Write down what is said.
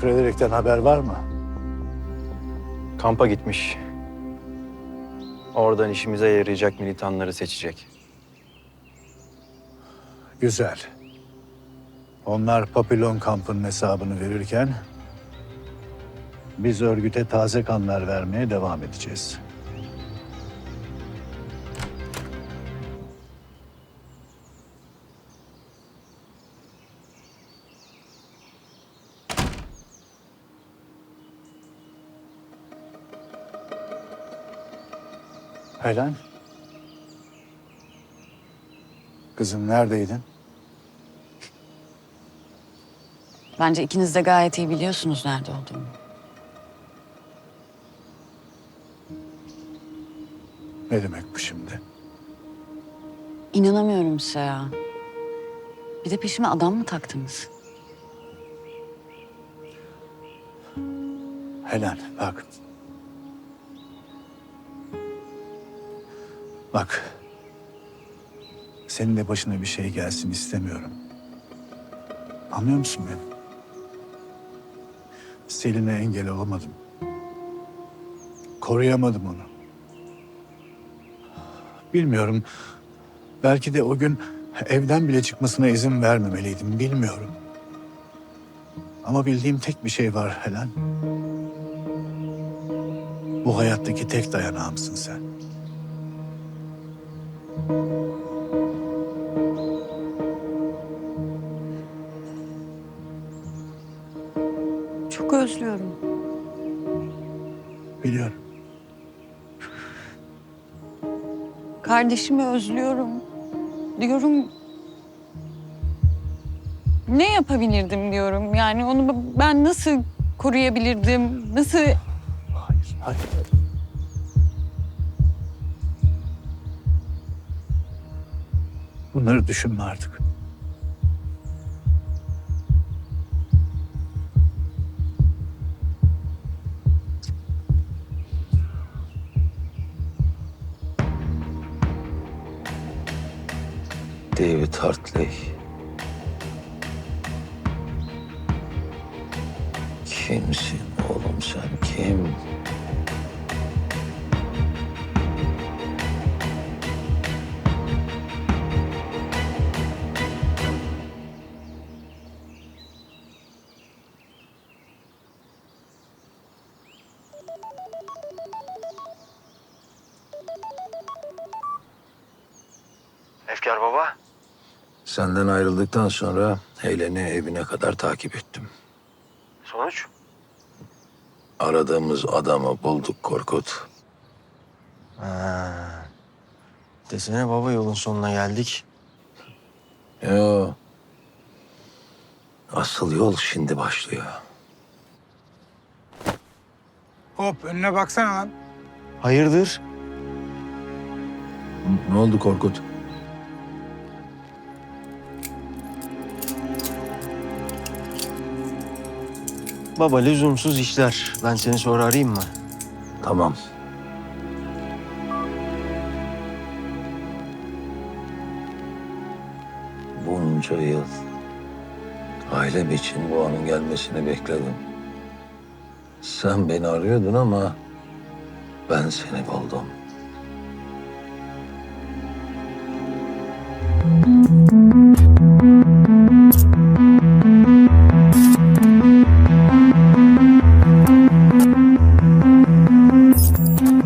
Frederick'ten haber var mı? Kampa gitmiş. Oradan işimize yarayacak militanları seçecek. Güzel. Onlar Papillon kampının hesabını verirken biz örgüte taze kanlar vermeye devam edeceğiz. Helen. Kızım neredeydin? Bence ikiniz de gayet iyi biliyorsunuz nerede olduğumu. Ne demek bu şimdi? İnanamıyorum size ya. Bir de peşime adam mı taktınız? Helen bak. Bak. Senin de başına bir şey gelsin istemiyorum. Anlıyor musun beni? Selin'e engel olamadım. Koruyamadım onu. Bilmiyorum. Belki de o gün evden bile çıkmasına izin vermemeliydim. Bilmiyorum. Ama bildiğim tek bir şey var Helen. Bu hayattaki tek dayanağımsın sen. Çok özlüyorum. Biliyorum. Kardeşimi özlüyorum. Diyorum... Ne yapabilirdim diyorum. Yani onu ben nasıl koruyabilirdim? Nasıl... Hayır, hayır. Bunları düşünme artık. David Hartley. Kimsin oğlum sen kim? Efkar baba. Senden ayrıldıktan sonra Helen'i evine kadar takip ettim. Sonuç? Aradığımız adamı bulduk Korkut. Ha. Desene baba yolun sonuna geldik. Yo. Asıl yol şimdi başlıyor. Hop önüne baksana lan. Hayırdır? Ne oldu Korkut? Baba lüzumsuz işler. Ben seni sonra arayayım mı? Tamam. Bunca yıl ailem için bu anın gelmesini bekledim. Sen beni arıyordun ama ben seni buldum.